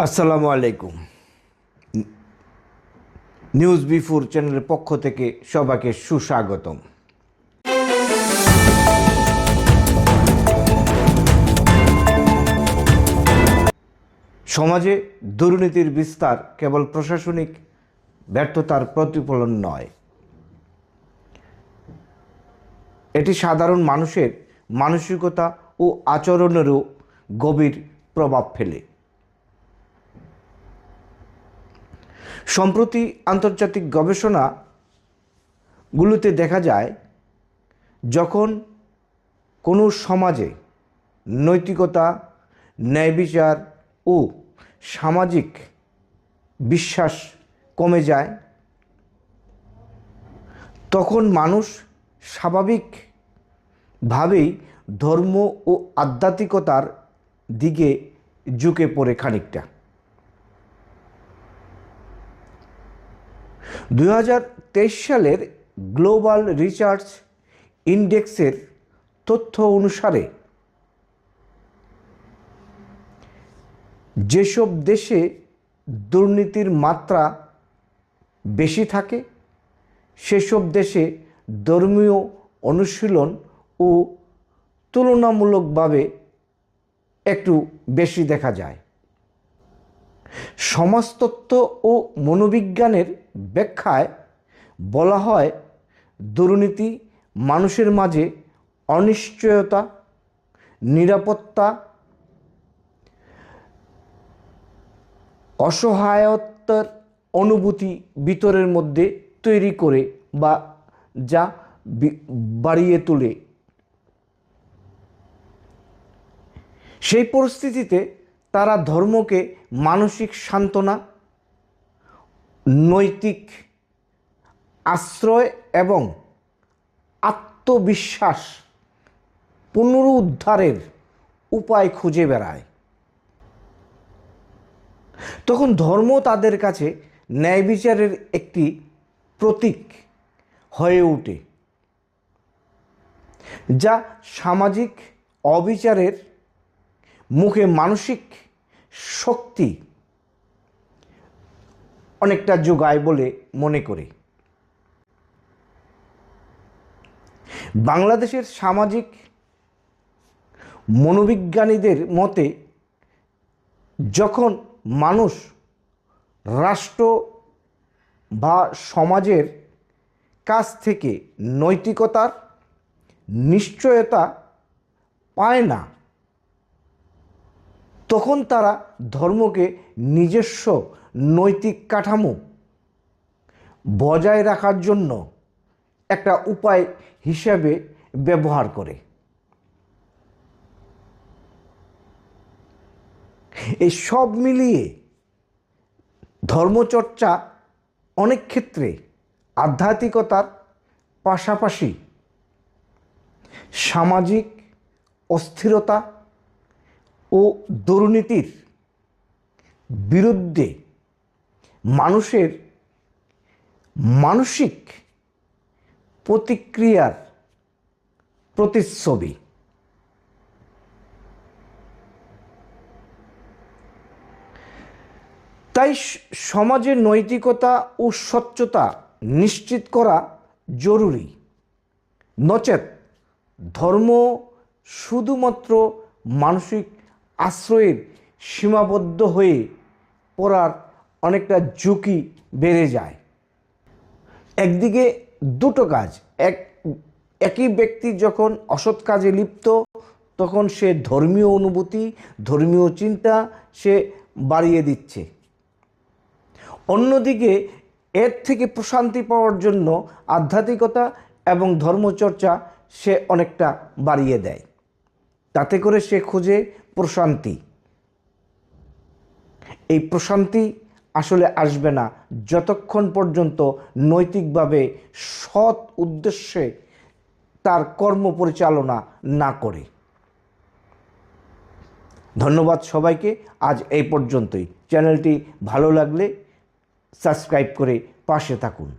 আসসালামু আলাইকুম। News before চ্যানেলের পক্ষ থেকে সবাইকে সুস্বাগতম। সমাজে দুর্নীতির বিস্তার কেবল প্রশাসনিক ব্যর্থতার প্রতিফলন নয়। এটি সাধারণ মানুষের মানসিকতা ও আচরণেরও গভীর প্রভাব ফেলে। সম্প্রতি আন্তর্জাতিক গবেষণাগুলোতে দেখা যায়, যখন কোনো সমাজে নৈতিকতা ন্যায় বিচার ও সামাজিক বিশ্বাস কমে যায়, তখন মানুষ স্বাভাবিকভাবেই ধর্ম ও আধ্যাত্মিকতার দিকে ঝুঁকে পড়ে খানিকটা। দু হাজার তেইশ সালের গ্লোবাল রিসার্চ ইন্ডেক্সের তথ্য অনুসারে যেসব দেশে দুর্নীতির মাত্রা বেশি থাকে, সেসব দেশে ধর্মীয় অনুশীলন ও তুলনামূলকভাবে একটু বেশি দেখা যায়। সমাজতত্ত্ব ও মনোবিজ্ঞানের ব্যাখ্যায় বলা হয়, দুর্নীতি, মানুষের মাঝে অনিশ্চয়তা, নিরাপত্তা অসহায়তার অনুভূতি ভিতরের মধ্যে তৈরি করে বা যা বাড়িয়ে তোলে। সেই পরিস্থিতিতে তারা ধর্মকে মানসিক সান্ত্বনা, নৈতিক আশ্রয় এবং আত্মবিশ্বাস পুনরুদ্ধারের উপায় খুঁজে বেড়ায়। তখন ধর্ম তাদের কাছে ন্যায় বিচারের একটি প্রতীক হয়ে ওঠে, যা সামাজিক অবিচারের মুখে মানসিক শক্তি অনেকটা যোগায় বলে মনে করি। বাংলাদেশের সামাজিক মনোবিজ্ঞানীদের মতে, যখন মানুষ রাষ্ট্র বা সমাজের কাছ থেকে নৈতিকতার নিশ্চয়তা পায় না তখন তারা ধর্মকে নিজস্ব নৈতিক কাঠামো বজায় রাখার জন্য একটা উপায় হিসাবে ব্যবহার করে। এই সব মিলিয়ে ধর্মচর্চা অনেক ক্ষেত্রে আধ্যাত্মিকতার পাশাপাশি সামাজিক অস্থিরতা ও দুর্নীতির বিরুদ্ধে মানুষের মানসিক প্রতিক্রিয়ার প্রতিচ্ছবি। তাই সমাজের নৈতিকতা ও স্বচ্ছতা নিশ্চিত করা জরুরি। নচেত ধর্ম শুধুমাত্র মানসিক আশ্রয়ের সীমাবদ্ধ হয়ে পড়ার অনেকটা ঝুঁকি বেড়ে যায়। একদিকে দুটো কাজ, এক, একই ব্যক্তি যখন অসৎ কাজে লিপ্ত, তখন সে ধর্মীয় অনুভূতি, ধর্মীয় চিন্তা সে বাড়িয়ে দিচ্ছে। অন্যদিকে এর থেকে প্রশান্তি পাওয়ার জন্য আধ্যাত্মিকতা এবং ধর্মচর্চা সে অনেকটা বাড়িয়ে দেয়। তাতে করে সে খোঁজে প্রশান্তি। এই প্রশান্তি আসলে আসবে না যতক্ষণ পর্যন্ত নৈতিকভাবে সৎ উদ্দেশ্যে তার কর্ম পরিচালনা না করে। ধন্যবাদ সবাইকে, আজ এই পর্যন্তই। চ্যানেলটি ভালো লাগলে সাবস্ক্রাইব করে পাশে থাকুন।